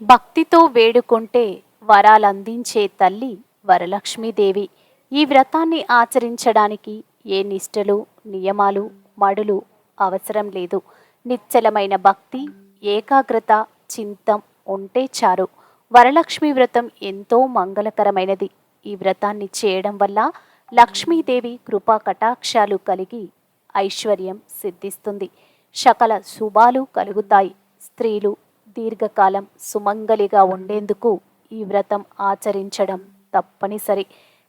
భక్తితో వేడుకుంటే వరాలందించే తల్లి వరలక్ష్మీదేవి. ఈ వ్రతాన్ని ఆచరించడానికి ఏ నిష్టలు నియమాలు మడులు అవసరం లేదు. నిశ్చలమైన భక్తి ఏకాగ్రత చింతం ఉంటే చారు వరలక్ష్మి వ్రతం ఎంతో మంగళకరమైనది. ఈ వ్రతాన్ని చేయడం వల్ల లక్ష్మీదేవి కృపా కటాక్షాలు కలిగి ఐశ్వర్యం సిద్ధిస్తుంది. సకల శుభాలు కలుగుతాయి. స్త్రీలు దీర్ఘకాలం సుమంగలిగా ఉండేందుకు ఈ వ్రతం ఆచరించడం తప్పనిసరి.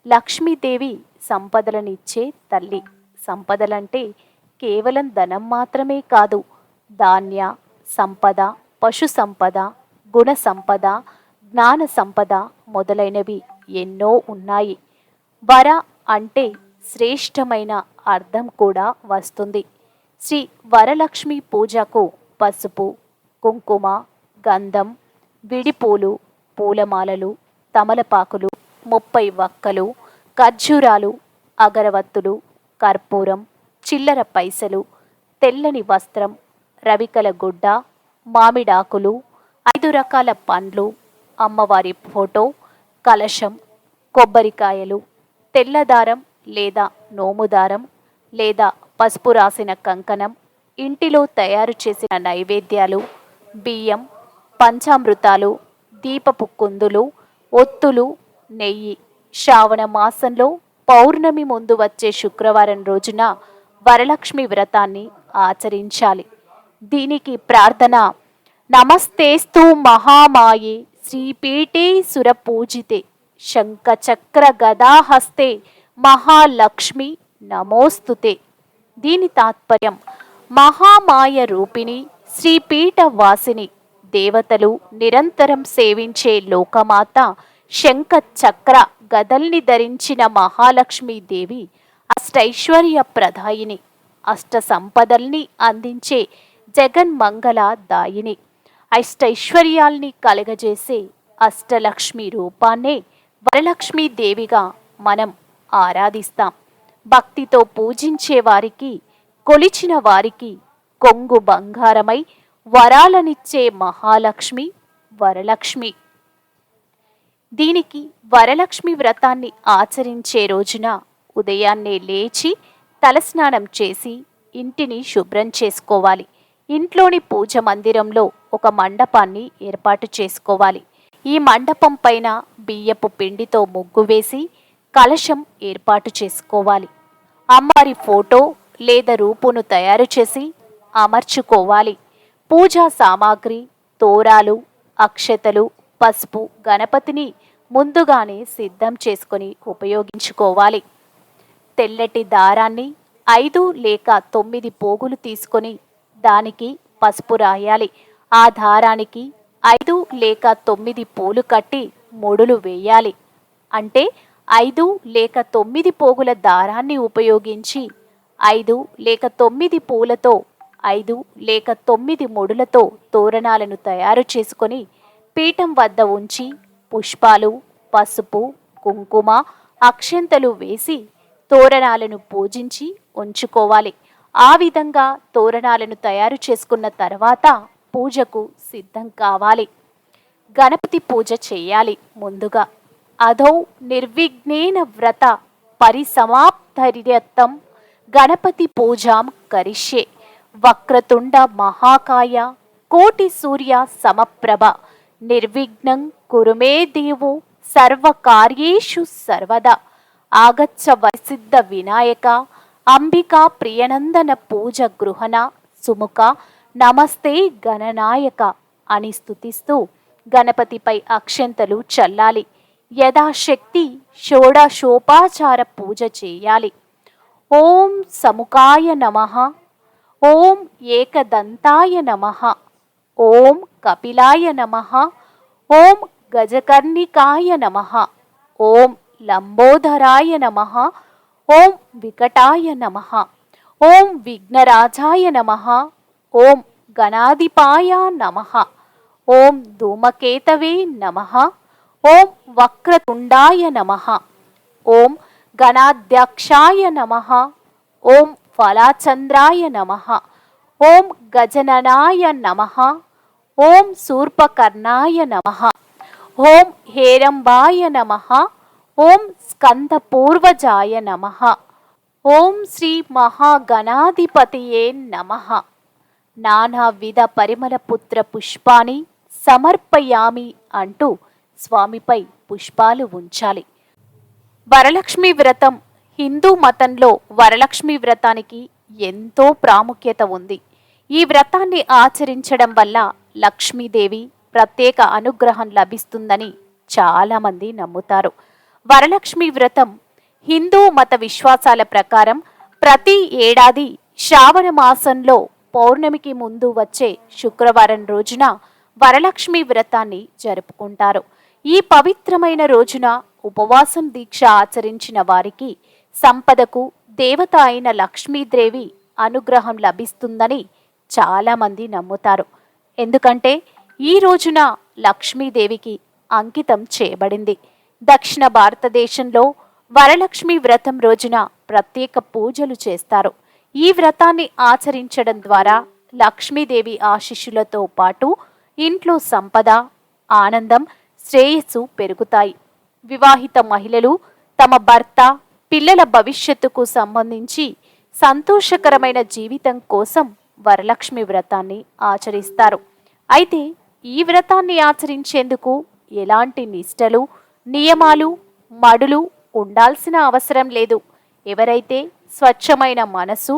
లక్ష్మీదేవి సంపదలనిచ్చే తల్లి. సంపదలంటే కేవలం ధనం మాత్రమే కాదు. ధాన్య సంపద పశు సంపద గుణ సంపద జ్ఞాన సంపద మొదలైనవి ఎన్నో ఉన్నాయి. వర అంటే శ్రేష్టమైన అర్థం కూడా వస్తుంది. శ్రీ వరలక్ష్మి పూజకు పసుపు కుంకుమ గంధం విడిపూలు పూలమాలలు తమలపాకులు ముప్పై వక్కలు ఖర్జూరాలు అగరవత్తులు కర్పూరం చిల్లర పైసలు తెల్లని వస్త్రం రవికల గుడ్డ మామిడాకులు ఐదు రకాల పండ్లు అమ్మవారి ఫోటో కలశం కొబ్బరికాయలు తెల్లదారం లేదా నోముదారం లేదా పసుపు రాసిన కంకణం ఇంటిలో తయారు చేసిన నైవేద్యాలు బియ్యం పంచామృతాలు దీపపు కుందులు ఒత్తులు నెయ్యి. శ్రావణ మాసంలో పౌర్ణమి ముందు వచ్చే శుక్రవారం రోజున వరలక్ష్మి వ్రతాన్ని ఆచరించాలి. దీనికి ప్రార్థన నమస్తేస్తు మహామాయే శ్రీపీఠే సురపూజితే శంఖచక్ర గదాహస్తే మహాలక్ష్మి నమోస్తుతే. దీని తాత్పర్యం మహామాయ రూపిణి శ్రీపీఠ వాసిని దేవతలు నిరంతరం సేవించే లోకమాత శంఖ చక్ర గదల్ని ధరించిన మహాలక్ష్మీదేవి అష్టైశ్వర్య ప్రదాయిని అష్ట సంపదల్ని అందించే జగన్మంగళ దాయిని అష్టైశ్వర్యాల్ని కలగజేసే అష్టలక్ష్మి రూపాన్నే వరలక్ష్మీదేవిగా మనం ఆరాధిస్తాం. భక్తితో పూజించే వారికి కొలిచిన వారికి కొంగు బంగారమై వరాలనిచ్చే మహాలక్ష్మి వరలక్ష్మి. దీనికి వరలక్ష్మి వ్రతాన్ని ఆచరించే రోజున ఉదయాన్నే లేచి తలస్నానం చేసి ఇంటిని శుభ్రం చేసుకోవాలి. ఇంట్లోని పూజ మందిరంలో ఒక మండపాన్ని ఏర్పాటు చేసుకోవాలి. ఈ మండపం పైన బియ్యపు పిండితో ముగ్గు వేసి కలశం ఏర్పాటు చేసుకోవాలి. అమ్మవారి ఫోటో లేదా రూపును తయారు చేసి అమర్చుకోవాలి. పూజా సామాగ్రి తోరాలు అక్షతలు పసుపు గణపతిని ముందుగానే సిద్ధం చేసుకొని ఉపయోగించుకోవాలి. తెల్లటి దారాన్ని ఐదు లేక తొమ్మిది పోగులు తీసుకొని దానికి పసుపు రాయాలి. ఆ దారానికి ఐదు లేక తొమ్మిది పూలు కట్టి ముడులు వేయాలి. అంటే ఐదు లేక తొమ్మిది పోగుల దారాన్ని ఉపయోగించి ఐదు లేక తొమ్మిది పూలతో ఐదు లేక తొమ్మిది ముడులతో తోరణాలను తయారు చేసుకొని పీఠం వద్ద ఉంచి పుష్పాలు పసుపు కుంకుమ అక్షంతలు వేసి తోరణాలను పూజించి ఉంచుకోవాలి. ఆ విధంగా తోరణాలను తయారు చేసుకున్న తర్వాత పూజకు సిద్ధం కావాలి. గణపతి పూజ చేయాలి ముందుగా. అధౌ నిర్విఘ్నేన వ్రత పరిసమాప్తరిత్తం గణపతి పూజాం కరిష్యే. వక్రతుండ మహాకాయ కోటి సూర్య సమప్రభ. నిర్విఘ్నం కురుమే దేవు సర్వకార్యేషు సర్వదా. ఆగచ్చ వసిద్ధ వినాయక అంబికా ప్రియనందన పూజ గృహణ సుముఖ నమస్తే గణనాయక అని స్థుతిస్తూ గణపతిపై అక్షంతలు చల్లాలి. యథాశక్తి షోడశోపాచార పూజ చేయాలి. ఓం సముఖాయ నమ. ఓం ఏకదంతాయ నమ ఓం కపిలాయ నమ ఓం గజకర్ణికాయ నమ ఓం లంబోధరాయ నమ ఓం వికటాయ నమ ఓం విఘ్నరాజాయ నమ ఓం గణాధిపాయ నమ ఓం ధూమకేతవే నమ ఓం వక్రతుండాయ నమ ఓం గణాధ్యక్షాయ నమ ఓం ఫలాచంద్రాయ నమ. ఓం గజననాయ నమ. ఓం శూర్పకర్ణాయ నమ. ఓం హేరంబాయ నమ. ఓం స్కందపూర్వజాయ నమ. ఓం శ్రీ మహాగణాధిపతియే నమ. నానావిధ పరిమళ పుత్ర పుష్పాన్ని సమర్పయామి అంటూ స్వామిపై పుష్పాలు ఉంచాలి. వరలక్ష్మి వ్రతం హిందూ మతంలో వరలక్ష్మి వ్రతానికి ఎంతో ప్రాముఖ్యత ఉంది. ఈ వ్రతాన్ని ఆచరించడం వల్ల లక్ష్మీదేవి ప్రత్యేక అనుగ్రహం లభిస్తుందని చాలామంది నమ్ముతారు. వరలక్ష్మి వ్రతం హిందూ మత విశ్వాసాల ప్రకారం ప్రతి ఏడాది శ్రావణ మాసంలో పౌర్ణమికి ముందు వచ్చే శుక్రవారం రోజున వరలక్ష్మి వ్రతాన్ని జరుపుకుంటారు. ఈ పవిత్రమైన రోజున ఉపవాసం దీక్ష ఆచరించిన వారికి సంపదకు దేవత అయిన లక్ష్మీదేవి అనుగ్రహం లభిస్తుందని చాలామంది నమ్ముతారు. ఎందుకంటే ఈ రోజున లక్ష్మీదేవికి అంకితం చేయబడింది. దక్షిణ భారతదేశంలో వరలక్ష్మి వ్రతం రోజున ప్రత్యేక పూజలు చేస్తారు. ఈ వ్రతాన్ని ఆచరించడం ద్వారా లక్ష్మీదేవి ఆశిష్యులతో పాటు ఇంట్లో సంపద ఆనందం శ్రేయస్సు పెరుగుతాయి. వివాహిత మహిళలు తమ భర్త పిల్లల భవిష్యత్తుకు సంబంధించి సంతోషకరమైన జీవితం కోసం వరలక్ష్మి వ్రతాన్ని ఆచరిస్తారు. అయితే ఈ వ్రతాన్ని ఆచరించేందుకు ఎలాంటి నిష్టలు నియమాలు మడులు ఉండాల్సిన అవసరం లేదు. ఎవరైతే స్వచ్ఛమైన మనసు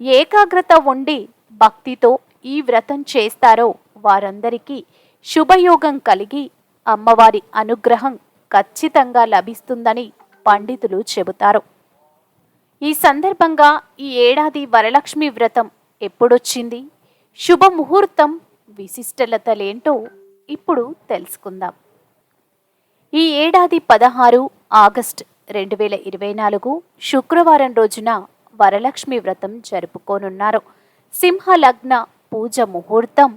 ఏకాగ్రత ఉండి భక్తితో ఈ వ్రతం చేస్తారో వారందరికీ శుభయోగం కలిగి అమ్మవారి అనుగ్రహం ఖచ్చితంగా లభిస్తుందని పండితులు చెబుతారు. ఈ సందర్భంగా ఈ ఏడాది వరలక్ష్మి వ్రతం ఎప్పుడొచ్చింది? శుభముహూర్తం విశిష్టలతలేంటో ఇప్పుడు తెలుసుకుందాం. ఈ ఏడాది పదహారు ఆగస్ట్ రెండు వేల ఇరవై నాలుగు శుక్రవారం రోజున వరలక్ష్మి వ్రతం జరుపుకోనున్నారు. సింహ లగ్న పూజ ముహూర్తం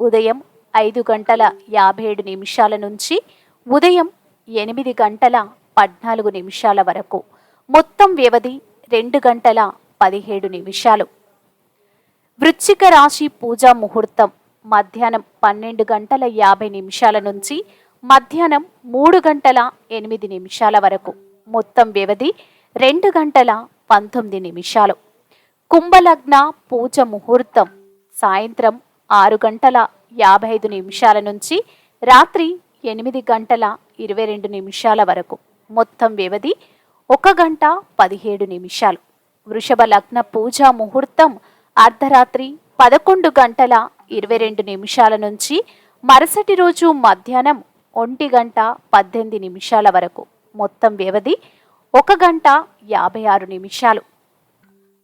ఉదయం ఐదు గంటల యాభై ఏడు నిమిషాల నుంచి ఉదయం ఎనిమిది గంటల పద్నాలుగు నిమిషాల వరకు. మొత్తం వ్యవధి రెండు గంటల పదిహేడు నిమిషాలు. వృశ్చిక రాశి పూజా ముహూర్తం మధ్యాహ్నం పన్నెండు గంటల యాభై నిమిషాల నుంచి మధ్యాహ్నం మూడు గంటల ఎనిమిది నిమిషాల వరకు. మొత్తం వ్యవధి రెండు గంటల పంతొమ్మిది నిమిషాలు. కుంభలగ్న పూజ ముహూర్తం సాయంత్రం ఆరు గంటల యాభై ఐదు నిమిషాల నుంచి రాత్రి ఎనిమిది గంటల ఇరవై రెండు నిమిషాల వరకు. మొత్తం వ్యవధి ఒక గంట పదిహేడు నిమిషాలు. వృషభ లగ్న పూజా ముహూర్తం అర్ధరాత్రి పదకొండు గంటల ఇరవై రెండు నిమిషాల నుంచి మరుసటి రోజు మధ్యాహ్నం ఒంటి గంట పద్దెనిమిది నిమిషాల వరకు. మొత్తం వ్యవధి ఒక గంట యాభై ఆరు నిమిషాలు.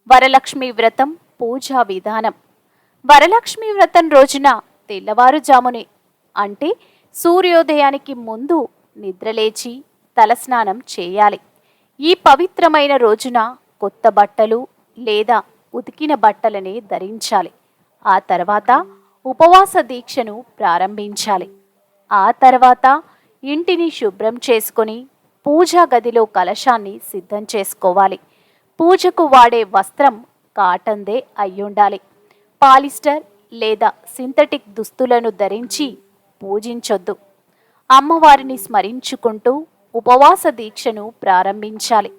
వరలక్ష్మి వ్రతం పూజా విధానం. వరలక్ష్మి వ్రతం రోజున తెల్లవారుజామునే అంటే సూర్యోదయానికి ముందు నిద్రలేచి తలస్నానం చేయాలి. ఈ పవిత్రమైన రోజున కొత్త బట్టలు లేదా ఉతికిన బట్టలని ధరించాలి. ఆ తర్వాత ఉపవాస దీక్షను ప్రారంభించాలి. ఆ తర్వాత ఇంటిని శుభ్రం చేసుకొని పూజా గదిలో కలశాన్ని సిద్ధం చేసుకోవాలి. పూజకు వాడే వస్త్రం కాటందే అయ్యుండాలి. పాలిస్టర్ లేదా సింథటిక్ దుస్తులను ధరించి పూజించొద్దు. అమ్మవారిని స్మరించుకుంటూ ఉపవాస దీక్షను ప్రారంభించాలి.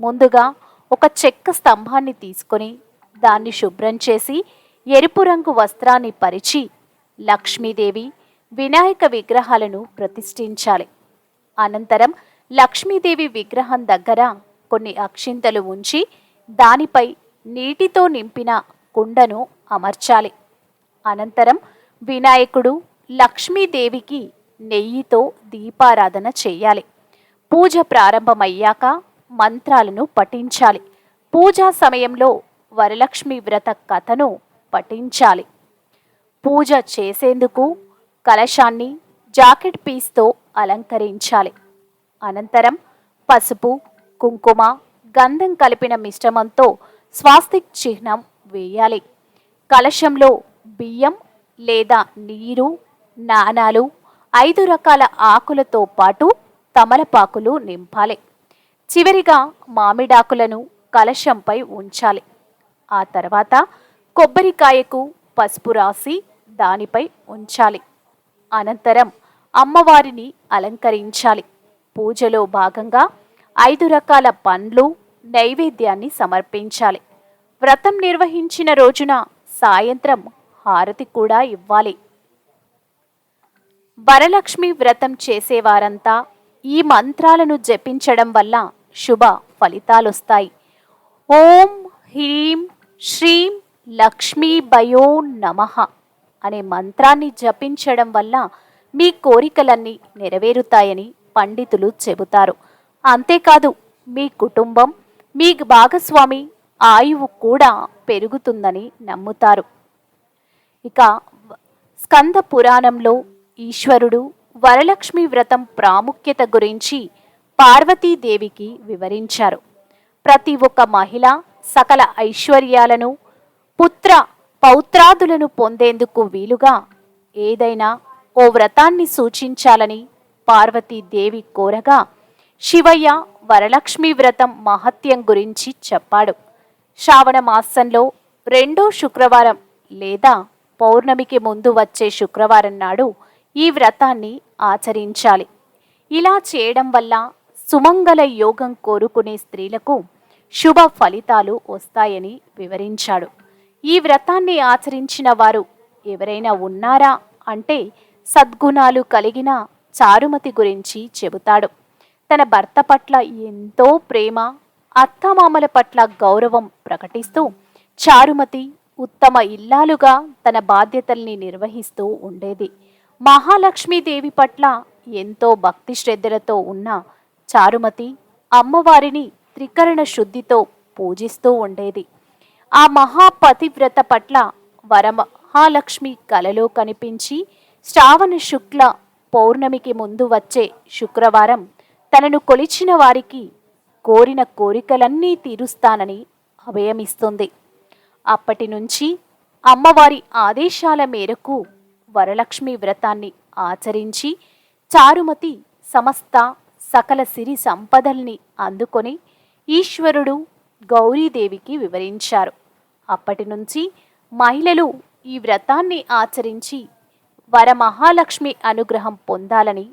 ముందుగా ఒక చెక్క స్తంభాన్ని తీసుకొని దాన్ని శుభ్రం చేసి ఎరుపు రంగు వస్త్రాన్ని పరిచి లక్ష్మీదేవి వినాయక విగ్రహాలను ప్రతిష్ఠించాలి. అనంతరం లక్ష్మీదేవి విగ్రహం దగ్గర కొన్ని అక్షింతలు ఉంచి దానిపై నీటితో నింపిన కుండను అమర్చాలి. అనంతరం వినాయకుడు లక్ష్మీదేవికి నెయ్యితో దీపారాధన చేయాలి. పూజ ప్రారంభమయ్యాక మంత్రాలను పఠించాలి. పూజా సమయంలో వరలక్ష్మి వ్రత కథను పఠించాలి. పూజ చేసేందుకు కలశాన్ని జాకెట్ పీస్తో అలంకరించాలి. అనంతరం పసుపు కుంకుమ గంధం కలిపిన మిశ్రమంతో స్వాస్తిక్ చిహ్నం వేయాలి. కలశంలో బియ్యం లేదా నీరు నాణాలు ఐదు రకాల ఆకులతో పాటు తమలపాకులు నింపాలి. చివరిగా మామిడాకులను కలశంపై ఉంచాలి. ఆ తర్వాత కొబ్బరికాయకు పసుపు రాసి దానిపై ఉంచాలి. అనంతరం అమ్మవారిని అలంకరించాలి. పూజలో భాగంగా ఐదు రకాల పండ్లు నైవేద్యాన్ని సమర్పించాలి. వ్రతం నిర్వహించిన రోజున సాయంత్రం హారతి కూడా ఇవ్వాలి. వరలక్ష్మి వ్రతం చేసేవారంతా ఈ మంత్రాలను జపించడం వల్ల శుభ ఫలితాలొస్తాయి. ఓం హ్రీం శ్రీం లక్ష్మీ భయో నమః అనే మంత్రాన్ని జపించడం వల్ల మీ కోరికలన్నీ నెరవేరుతాయని పండితులు చెబుతారు. అంతేకాదు మీ కుటుంబం మీ భాగస్వామి ఆయువు కూడా పెరుగుతుందని నమ్ముతారు. ఇక స్కంద పురాణంలో ఈశ్వరుడు వరలక్ష్మి వ్రతం ప్రాముఖ్యత గురించి పార్వతీదేవికి వివరించారు. ప్రతి ఒక్క మహిళ సకల ఐశ్వర్యాలను పుత్ర పౌత్రాదులను పొందేందుకు వీలుగా ఏదైనా ఓ వ్రతాన్ని సూచించాలని పార్వతీదేవి కోరగా శివయ్య వరలక్ష్మి వ్రతం మహత్యం గురించి చెప్పాడు. శ్రావణ మాసంలో రెండో శుక్రవారం లేదా పౌర్ణమికి ముందు వచ్చే శుక్రవారం నాడు ఈ వ్రతాన్ని ఆచరించాలి. ఇలా చేయడం వల్ల సుమంగళ యోగం కోరుకునే స్త్రీలకు శుభ ఫలితాలు వస్తాయని వివరించాడు. ఈ వ్రతాన్ని ఆచరించిన వారు ఎవరైనా ఉన్నారా అంటే సద్గుణాలు కలిగిన చారుమతి గురించి చెబుతాడు. తన భర్త పట్ల ఎంతో ప్రేమ అత్తమామల పట్ల గౌరవం ప్రకటిస్తూ చారుమతి ఉత్తమ ఇల్లాలుగా తన బాధ్యతల్ని నిర్వహిస్తూ ఉండేది. మహాలక్ష్మీదేవి పట్ల ఎంతో భక్తి శ్రద్ధలతో ఉన్న చారుమతి అమ్మవారిని త్రికరణ శుద్ధితో పూజిస్తూ ఉండేది. ఆ మహాపతివ్రత పట్ల వరమహాలక్ష్మి కలలో కనిపించి శ్రావణ శుక్ల పౌర్ణమికి ముందు వచ్చే శుక్రవారం తనను కొలిచిన వారికి కోరిన కోరికలన్నీ తీరుస్తానని అభయమిస్తుంది. అప్పటి నుంచి అమ్మవారి ఆదేశాల మేరకు వరలక్ష్మి వ్రతాన్ని ఆచరించి చారుమతి సమస్త సకల సిరి సంపదల్ని అందుకొని ఈశ్వరుడు గౌరీదేవికి వివరించారు. అప్పటి నుంచి మహిళలు ఈ వ్రతాన్ని ఆచరించి వరమహాలక్ష్మి అనుగ్రహం పొందాలని